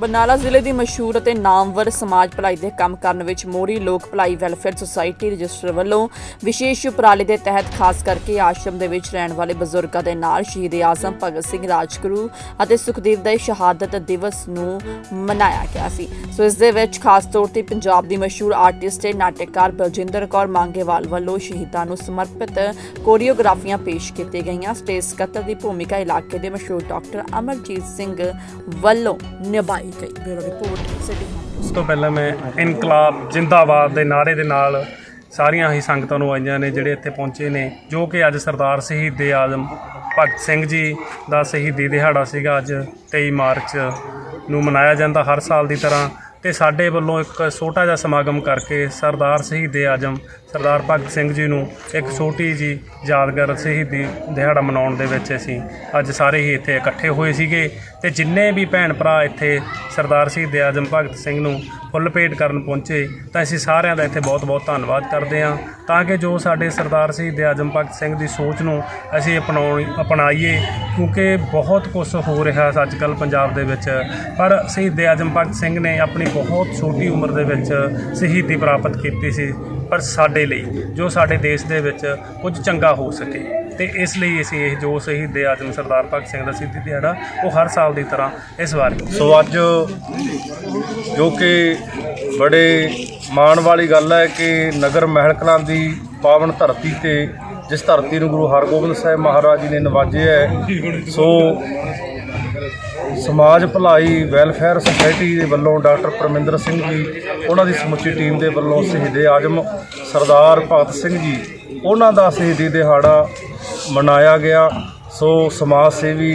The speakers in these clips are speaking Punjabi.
ਬਰਨਾਲਾ ਜ਼ਿਲ੍ਹੇ ਦੀ ਮਸ਼ਹੂਰ ਅਤੇ ਨਾਮਵਰ ਸਮਾਜ ਭਲਾਈ ਦੇ ਕੰਮ ਕਰਨ ਵਿੱਚ ਮੋਰੀ ਲੋਕ ਭਲਾਈ ਵੈਲਫੇਅਰ ਸੁਸਾਇਟੀ ਰਜਿਸਟਰ ਵੱਲੋਂ ਵਿਸ਼ੇਸ਼ ਉਪਰਾਲੇ ਦੇ ਤਹਿਤ ਖਾਸ ਕਰਕੇ ਆਸ਼ਰਮ ਦੇ ਵਿੱਚ ਰਹਿਣ ਵਾਲੇ ਬਜ਼ੁਰਗਾਂ ਦੇ ਨਾਲ ਸ਼ਹੀਦ ਆਜ਼ਮ ਭਗਤ ਸਿੰਘ ਰਾਜਗੁਰੂ ਅਤੇ ਸੁਖਦੇਵ ਦਾ ਸ਼ਹਾਦਤ ਦਿਵਸ ਨੂੰ ਮਨਾਇਆ ਗਿਆ ਸੀ। ਸੋ ਇਸ ਦੇ ਵਿੱਚ ਖਾਸ ਤੌਰ ਤੇ ਪੰਜਾਬ ਦੀ ਮਸ਼ਹੂਰ ਆਰਟਿਸਟ ਤੇ ਨਾਟਕਕਾਰ ਬਲਜਿੰਦਰ ਕੌਰ ਮੰਗੇਵਾਲ ਵੱਲੋਂ ਸ਼ਹੀਦਾਂ ਨੂੰ ਸਮਰਪਿਤ ਕੋਰੀਓਗ੍ਰਾਫੀਆਂ ਪੇਸ਼ ਕੀਤੀਆਂ ਗਈਆਂ। ਸਟੇਜ ਸਕੱਤਰ ਦੀ ਭੂਮਿਕਾ ਇਲਾਕੇ ਦੇ ਮਸ਼ਹੂਰ ਡਾਕਟਰ ਅਮਰਜੀਤ ਸਿੰਘ ਵੱਲੋਂ ਨਿਭਾਈ ਗਈ ਬਿਊਰੋ ਰਿਪੋਰਟ ਸਿਟੀ ਉਸ ਤੋਂ ਪਹਿਲਾਂ ਮੈਂ ਇਨਕਲਾਬ ਜਿੰਦਾਬਾਦ ਦੇ ਨਾਰੇ ਦੇ ਨਾਲ ਸਾਰੀਆਂ ਹੀ ਸੰਗਤਾਂ ਨੂੰ ਆਈਆਂ ਨੇ ਜਿਹੜੇ ਇੱਥੇ ਪਹੁੰਚੇ ਨੇ, ਜੋ ਕਿ ਅੱਜ ਸਰਦਾਰ ਸ਼ਹੀਦ ਆਜ਼ਮ ਭਗਤ ਸਿੰਘ ਜੀ ਦਾ ਸ਼ਹੀਦੀ ਦਿਹਾੜਾ ਸੀਗਾ ਅੱਜ 23 ਮਾਰਚ ਨੂੰ ਮਨਾਇਆ ਜਾਂਦਾ ਹਰ ਸਾਲ ਦੀ ਤਰ੍ਹਾਂ ਤੇ ਸਾਡੇ ਵੱਲੋਂ ਇੱਕ ਛੋਟਾ ਜਿਹਾ ਸਮਾਗਮ ਕਰਕੇ ਸਰਦਾਰ ਸ਼ਹੀਦ ਆਜ਼ਮ, ਸਰਦਾਰ ਭਗਤ ਸਿੰਘ ਜੀ ਨੂੰ ਇੱਕ ਛੋਟੀ ਜੀ ਯਾਦਗਾਰ ਸ਼ਹੀਦੀ ਦਿਹਾੜਾ ਮਨਾਉਣ ਦੇ ਵਿੱਚ ਅਸੀਂ ਅੱਜ ਸਾਰੇ ਹੀ ਇੱਥੇ ਇਕੱਠੇ ਹੋਏ ਸੀਗੇ। ਤੇ ਜਿੰਨੇ ਵੀ ਭੈਣ ਭਰਾ ਇੱਥੇ ਸਰਦਾਰ ਸ਼ਹੀਦ ਆਜ਼ਮ ਭਗਤ ਸਿੰਘ ਨੂੰ ਫੁੱਲ ਭੇਟ ਕਰਨ ਪਹੁੰਚੇ, ਤਾਂ ਅਸੀਂ ਸਾਰਿਆਂ ਦਾ ਇੱਥੇ ਬਹੁਤ-ਬਹੁਤ ਧੰਨਵਾਦ ਕਰਦੇ ਹਾਂ। ਤਾਂ ਕਿ ਜੋ ਸਾਡੇ ਸਰਦਾਰ ਸ਼ਹੀਦ ਆਜ਼ਮ ਭਗਤ ਸਿੰਘ ਦੀ ਸੋਚ ਨੂੰ ਅਸੀਂ ਅਪਣਾਉਣ, ਅਪਣਾਈਏ, ਕਿਉਂਕਿ ਬਹੁਤ ਕੁਝ ਹੋ ਰਿਹਾ ਅੱਜ ਕੱਲ੍ਹ ਪੰਜਾਬ ਦੇ ਵਿੱਚ। ਪਰ ਸ਼ਹੀਦ ਆਜ਼ਮ ਭਗਤ ਸਿੰਘ ਨੇ ਆਪਣੀ ਬਹੁਤ ਛੋਟੀ ਉਮਰ ਦੇ ਵਿੱਚ ਸ਼ਹੀਦੀ ਪ੍ਰਾਪਤ ਕੀਤੀ ਸੀ, ਪਰ ਸਾਡੇ ਲਈ, ਜੋ ਸਾਡੇ ਦੇਸ਼ ਦੇ ਵਿੱਚ ਕੁਝ ਚੰਗਾ ਹੋ ਸਕੇ। ਤੇ ਇਸ ਲਈ ਅਸੀਂ ਇਹ ਜੋ ਸ਼ਹੀਦ ਆਜ਼ਮ ਸਰਦਾਰ ਭਗਤ ਸਿੰਘ ਦਾ ਸ਼ਹੀਦੀ ਦਿਹਾੜਾ, ਉਹ ਹਰ ਸਾਲ ਦੀ ਤਰ੍ਹਾਂ ਇਸ ਵਾਰ ਸੋ ਅੱਜ ਜੋ ਕਿ ਬੜੇ ਮਾਣ ਵਾਲੀ ਗੱਲ ਹੈ ਕਿ ਨਗਰ ਮਹਿਲ ਕਲਾਂ ਦੀ ਪਾਵਨ ਧਰਤੀ ਤੇ ਜਿਸ ਧਰਤੀ ਨੂੰ ਗੁਰੂ ਹਰਗੋਬਿੰਦ ਸਾਹਿਬ ਮਹਾਰਾਜ ਜੀ ਨੇ ਨਵਾਜਿਆ ਹੈ, ਸੋ ਸਮਾਜ ਭਲਾਈ, ਵੈਲਫੇਅਰ ਸੁਸਾਇਟੀ ਦੇ ਵੱਲੋਂ ਡਾਕਟਰ ਪਰਮਿੰਦਰ ਸਿੰਘ ਜੀ, ਉਹਨਾਂ ਦੀ ਸਮੁੱਚੀ ਟੀਮ ਦੇ ਵੱਲੋਂ ਸ਼ਹੀਦੇ ਆਜਮ ਸਰਦਾਰ ਭਗਤ ਸਿੰਘ ਜੀ, ਉਹਨਾਂ ਦਾ ਸ਼ਹੀਦੀ ਦਿਹਾੜਾ ਮਨਾਇਆ ਗਿਆ। ਸੋ ਸਮਾਜ ਸੇਵੀ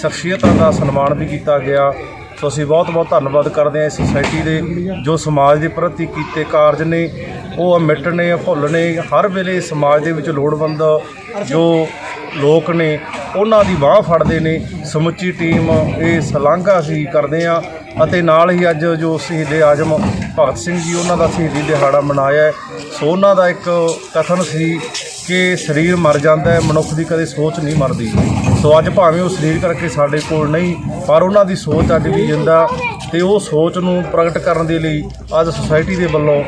ਸ਼ਖਸੀਅਤਾਂ ਦਾ ਸਨਮਾਨ ਵੀ ਕੀਤਾ ਗਿਆ। ਸੋ ਅਸੀਂ ਬਹੁਤ ਬਹੁਤ ਧੰਨਵਾਦ ਕਰਦੇ ਹਾਂ ਇਸ ਸੁਸਾਇਟੀ ਦੇ ਜੋ ਸਮਾਜ ਦੇ ਪ੍ਰਤੀ ਕੀਤੇ ਕਾਰਜ ਨੇ। ਉਹ ਮਿੱਟ ਨੇ, ਭੁੱਲ ਨੇ, ਹਰ ਵੇਲੇ ਸਮਾਜ ਦੇ ਵਿੱਚ ਲੋੜਵੰਦ ਜੋ ਲੋਕ ਨੇ, ਉਹਨਾਂ ਦੀ ਬਾਹ ਫੜਦੇ ਨੇ। ਸਮੁੱਚੀ ਟੀਮ ਇਹ ਸਲਾਘਾ ਅਸੀਂ ਕਰਦੇ ਹਾਂ ਅਤੇ ਨਾਲ ਹੀ ਅੱਜ ਜੋ ਸ਼ਹੀਦੇ ਆਜਮ ਭਗਤ ਸਿੰਘ ਜੀ, ਉਹਨਾਂ ਦਾ ਸ਼ਹੀਦੀ ਦਿਹਾੜਾ ਮਨਾਇਆ ਸੋ ਉਹਨਾਂ ਦਾ ਇੱਕ ਕਥਨ ਸੀ ਕਿ ਸਰੀਰ ਮਰ ਜਾਂਦਾ ਹੈ, ਮਨੁੱਖ ਦੀ ਕਦੇ ਸੋਚ ਨਹੀਂ ਮਰਦੀ। ਸੋ ਅੱਜ ਭਾਵੇਂ ਉਹ ਸਰੀਰ ਕਰਕੇ ਸਾਡੇ ਕੋਲ ਨਹੀਂ, ਪਰ ਉਹਨਾਂ ਦੀ ਸੋਚ ਅੱਜ ਵੀ ਜਿੰਦਾ ਤੇ ਉਹ ਸੋਚ ਨੂੰ ਪ੍ਰਗਟ ਕਰਨ ਦੇ ਲਈ ਅੱਜ ਸੁਸਾਇਟੀ ਦੇ ਵੱਲੋਂ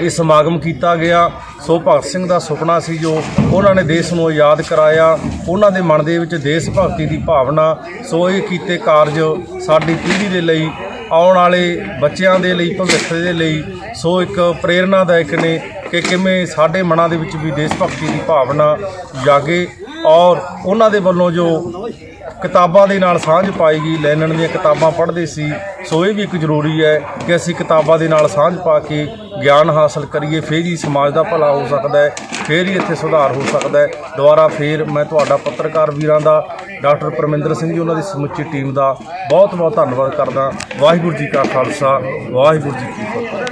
ਇਹ ਸਮਾਗਮ ਕੀਤਾ ਗਿਆ। ਸੋ ਭਗਤ ਸਿੰਘ ਦਾ ਸੁਪਨਾ ਸੀ ਜੋ ਉਹਨਾਂ ਨੇ ਦੇਸ਼ ਨੂੰ ਆਜ਼ਾਦ ਕਰਾਇਆ। ਉਹਨਾਂ ਦੇ ਮਨ ਦੇ ਵਿੱਚ ਦੇਸ਼ ਭਗਤੀ ਦੀ ਭਾਵਨਾ। ਸੋ ਇਹ ਕੀਤੇ ਕਾਰਜ ਸਾਡੀ ਪੀੜ੍ਹੀ ਦੇ ਲਈ, ਆਉਣ ਵਾਲੇ ਬੱਚਿਆਂ ਦੇ ਲਈ, ਭਵਿੱਖ ਦੇ ਲਈ ਸੋ ਇੱਕ ਪ੍ਰੇਰਨਾਦਾਇਕ ਨੇ। ਕਿ ਕਿਵੇਂ ਸਾਡੇ ਮਨਾਂ ਦੇ ਵਿੱਚ ਵੀ ਦੇਸ਼ ਭਗਤੀ ਦੀ ਭਾਵਨਾ ਜਾਗੇ ਔਰ ਉਹਨਾਂ ਦੇ ਵੱਲੋਂ ਜੋ ਕਿਤਾਬਾਂ ਦੇ ਨਾਲ ਸਾਂਝ ਪਾਈ ਗਈ ਲੈਣਨ ਦੀਆਂ ਕਿਤਾਬਾਂ ਪੜ੍ਹਦੇ ਸੀ, ਸੋ ਇਹ ਵੀ ਇੱਕ ਜ਼ਰੂਰੀ ਹੈ ਕਿ ਅਸੀਂ ਕਿਤਾਬਾਂ ਦੇ ਨਾਲ ਸਾਂਝ ਪਾ ਕੇ ਗਿਆਨ ਹਾਸਲ ਕਰੀਏ, ਫਿਰ ਹੀ ਸਮਾਜ ਦਾ ਭਲਾ ਹੋ ਸਕਦਾ ਹੈ, ਫਿਰ ਹੀ ਇੱਥੇ ਸੁਧਾਰ ਹੋ ਸਕਦਾ ਹੈ। ਦੁਬਾਰਾ ਫੇਰ ਮੈਂ ਤੁਹਾਡਾ ਪੱਤਰਕਾਰ ਵੀਰਾਂ ਦਾ, ਡਾਕਟਰ ਪਰਮਿੰਦਰ ਸਿੰਘ ਜੀ, ਉਹਨਾਂ ਦੀ ਸਮੁੱਚੀ ਟੀਮ ਦਾ ਬਹੁਤ ਬਹੁਤ ਧੰਨਵਾਦ ਕਰਦਾ। ਵਾਹਿਗੁਰੂ ਜੀ ਕਾ ਖਾਲਸਾ, ਵਾਹਿਗੁਰੂ ਜੀ ਕੀ ਫਤਿਹ।